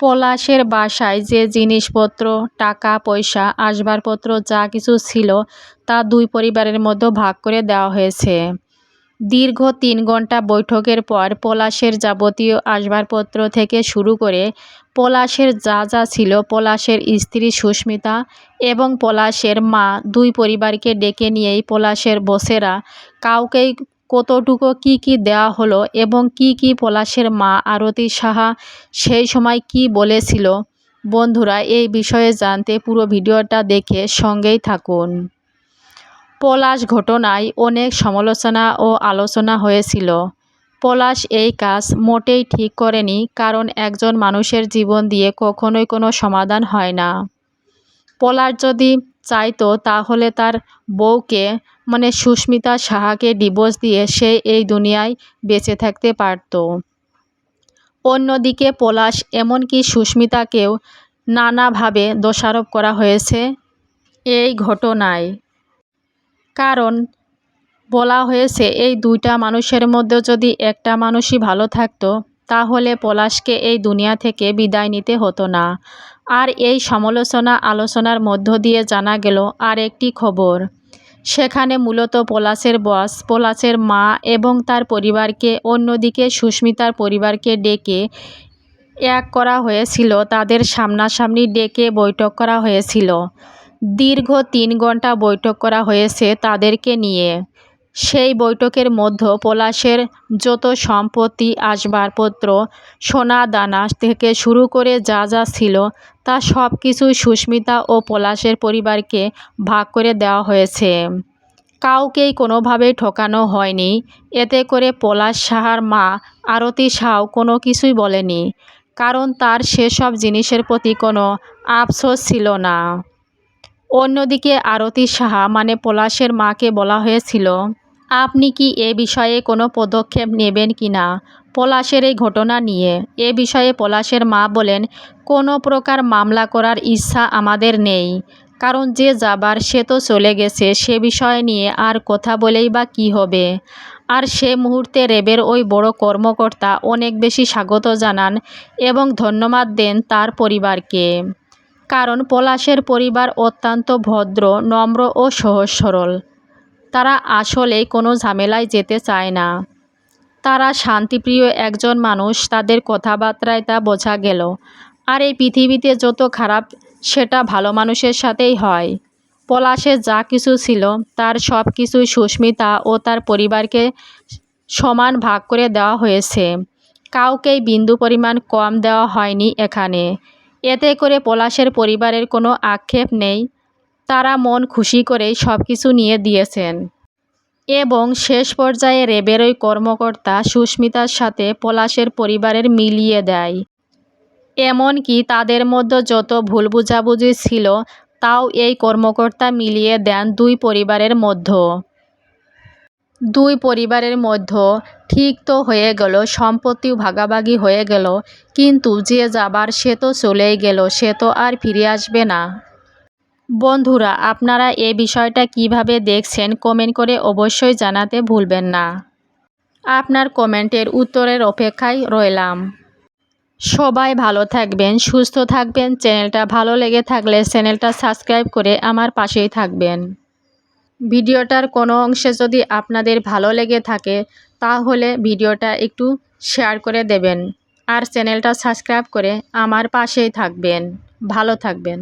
পলাশের বাসায় যে জিনিসপত্র, টাকা, পয়সা, আসবাবপত্র যা কিছু ছিল তা দুই পরিবারের মধ্যে ভাগ করে দেওয়া হয়েছে। দীর্ঘ তিন ঘণ্টা বৈঠকের পর পলাশের যাবতীয় আসবাবপত্র থেকে শুরু করে পলাশের যা যা ছিল পলাশের স্ত্রী সুস্মিতা এবং পলাশের মা দুই পরিবারকে ডেকে নিয়েই পলাশের বসেরা কাউকেই কতটুকু কি কি দেওয়া হলো এবং কি কি পলাশের মা আরতি সাহা সেই সময় কি বলেছিল? বন্ধুরা, এই বিষয়ে জানতে পুরো ভিডিওটা দেখে সঙ্গেই থাকুন। পলাশ ঘটনায় অনেক সমালোচনা ও আলোচনা হয়েছিল। পলাশ এই কাজ মোটেই ঠিক করেনি কারণ একজন মানুষের জীবন দিয়ে কখনোই কোনো সমাধান হয় না। পলাশ যদি চাইতো তাহলে তার বউকে মানে সুস্মিতা সাহাকে ডিভোর্স দিয়ে সে এই দুনিয়ায় বেঁচে থাকতে পারত। অন্যদিকে পলাশ এমনকি সুস্মিতাকেও নানাভাবে দোষারোপ করা হয়েছে এই ঘটনায়। কারণ বলা হয়েছে, এই দুইটা মানুষের মধ্যে যদি একটা মানুষই ভালো থাকতো, তাহলে পলাশকে এই দুনিয়া থেকে বিদায় নিতে হতো না। আর এই সমালোচনা আলোচনার মধ্য দিয়ে জানা গেল আর একটি খবর। সেখানে মূলত পলাশের বস, পলাশের মা এবং তার পরিবারকে, অন্যদিকে সুস্মিতার পরিবারকে ডেকে এক করা হয়েছিল। তাদের সামনাসামনি ডেকে বৈঠক করা হয়েছিল। দীর্ঘ তিন ঘণ্টা বৈঠক করা হয়েছে তাদেরকে নিয়ে। সেই বৈঠকের মধ্যে পলাশের যত সম্পত্তি, আসবাবপত্র, সোনা, দানা থেকে শুরু করে যা যা ছিল, তা সব কিছুই সুস্মিতা ও পলাশের পরিবারকে ভাগ করে দেওয়া হয়েছে। কাউকেই কোনোভাবেই ঠকানো হয়নি। এতে করে পলাশ সাহার মা, আরতি সাহাও কোনো কিছুই বলেনি। কারণ তার সেসব জিনিসের প্রতি কোনো আফসোস ছিল না। অন্যদিকে আরতি সাহা মানে পলাশের মাকে বলা হয়েছিল আপনি কি এ বিষয়ে কোনো পদক্ষেপ নেবেন কি না? পলাশের এই ঘটনা নিয়ে। এ বিষয়ে পলাশের মা বলেন, কোনো প্রকার মামলা করার ইচ্ছা আমাদের নেই। কারণ যে যাবার সে তো চলে গেছে, সে বিষয় নিয়ে আর কথা বলেই বা কী হবে? আর সে মুহূর্তে রেবের ওই বড় কর্মকর্তা অনেক বেশি স্বাগত জানান এবং ধন্যবাদ দেন তার পরিবারকে। কারণ পলাশের পরিবার অত্যন্ত ভদ্র, নম্র ও সহজ সরল। তারা আসলে কোনো ঝামেলায় যেতে চায় না। তারা শান্তিপ্রিয় একজন মানুষ, তাদের কথাবার্তায় তা বোঝা গেল। আর এই পৃথিবীতে যত খারাপ, সেটা ভালো মানুষের সাথেই হয়। পলাশে যা কিছু ছিল, তার সব কিছুই সুস্মিতা ও তার পরিবারকে সমান ভাগ করে দেওয়া হয়েছে। কাউকেই বিন্দু পরিমাণ কম দেওয়া হয়নি এখানে। এতে করে পলাশের পরিবারের কোনো আক্ষেপ নেই। তারা মন খুশি করেই সব কিছু নিয়ে দিয়েছেন। এবং শেষ পর্যায়ে রেবের ওই কর্মকর্তা সুস্মিতার সাথে পলাশের পরিবারের মিলিয়ে দেয়। এমনকি তাদের মধ্যে যত ভুল বুঝাবুঝি ছিল, তাও এই কর্মকর্তা মিলিয়ে দেন দুই পরিবারের মধ্যে। দুই পরিবারের মধ্যে ঠিক তো হয়ে গেল সম্পত্তিও ভাগাভাগি হয়ে গেল, কিন্তু যে যাবার সে তো চলেই গেল, সে তো আর ফিরে আসবে না। বন্ধুরা, আপনারা এ বিষয়টা কীভাবে দেখছেন কমেন্ট করে অবশ্যই জানাতে ভুলবেন না। আপনার কমেন্টের উত্তরের অপেক্ষায় রইলাম। সবাই ভালো থাকবেন, সুস্থ থাকবেন। চ্যানেলটা ভালো লেগে থাকলে চ্যানেলটা সাবস্ক্রাইব করে আমার পাশেই থাকবেন। ভিডিওটার কোনো অংশে যদি আপনাদের ভালো লেগে থাকে, তাহলে ভিডিওটা একটু শেয়ার করে দেবেন। আর চ্যানেলটা সাবস্ক্রাইব করে আমার পাশেই থাকবেন। ভালো থাকবেন।